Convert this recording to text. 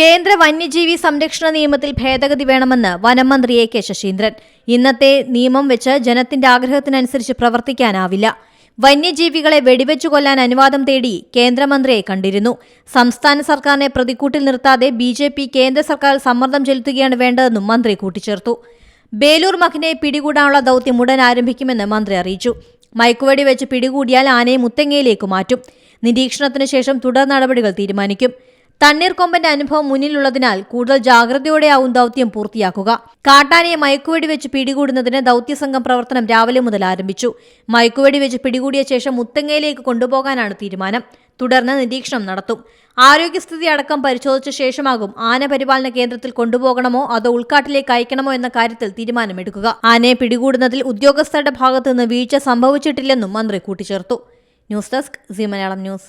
കേന്ദ്ര വന്യജീവി സംരക്ഷണ നിയമത്തിൽ ഭേദഗതി വേണമെന്ന് വനംമന്ത്രി എ കെ ശശീന്ദ്രൻ. ഇന്നത്തെ നിയമം വെച്ച് ജനത്തിന്റെ ആഗ്രഹത്തിനനുസരിച്ച് പ്രവർത്തിക്കാനാവില്ല. വന്യജീവികളെ വെടിവെച്ചു കൊല്ലാൻ അനുവാദം തേടി കേന്ദ്രമന്ത്രിയെ കണ്ടിരുന്നു. സംസ്ഥാന സർക്കാരിനെ പ്രതിക്കൂട്ടിൽ നിർത്താതെ ബി ജെ പി കേന്ദ്ര സർക്കാർ സമ്മർദ്ദം ചെലുത്തുകയാണ് വേണ്ടതെന്നും മന്ത്രി കൂട്ടിച്ചേർത്തു. ബേലൂർ മഖനെ പിടികൂടാനുള്ള ദൌത്യം ഉടൻ ആരംഭിക്കുമെന്ന് മന്ത്രി അറിയിച്ചു. മയക്കുവെടി വെച്ച് പിടികൂടിയാൽ ആനയെ മുത്തങ്ങയിലേക്ക് മാറ്റും. നിരീക്ഷണത്തിന് ശേഷം തുടർ നടപടികൾ തീരുമാനിക്കും. തണ്ണീർക്കൊമ്പന്റെ അനുഭവം മുന്നിലുള്ളതിനാൽ കൂടുതൽ ജാഗ്രതയോടെയാവും ദൌത്യം പൂർത്തിയാക്കുക. കാട്ടാനയെ മയക്കുവെടി വെച്ച് പിടികൂടുന്നതിന് ദൌത്യസംഘം പ്രവർത്തനം രാവിലെ മുതൽ ആരംഭിച്ചു. മയക്കുവെടി വെച്ച് പിടികൂടിയ ശേഷം മുത്തങ്ങയിലേക്ക് കൊണ്ടുപോകാനാണ് തീരുമാനം. തുടർന്ന് നിരീക്ഷണം നടത്തും. ആരോഗ്യസ്ഥിതി അടക്കം പരിശോധിച്ച ശേഷമാകും ആന പരിപാലന കേന്ദ്രത്തിൽ കൊണ്ടുപോകണമോ അതോ ഉൾക്കാട്ടിലേക്ക് അയക്കണമോ എന്ന കാര്യത്തിൽ തീരുമാനമെടുക്കുക. ആനയെ പിടികൂടുന്നതിൽ ഉദ്യോഗസ്ഥരുടെ ഭാഗത്തുനിന്ന് വീഴ്ച സംഭവിച്ചിട്ടില്ലെന്നും മന്ത്രി കൂട്ടിച്ചേർത്തു. News desk C Malayalam news.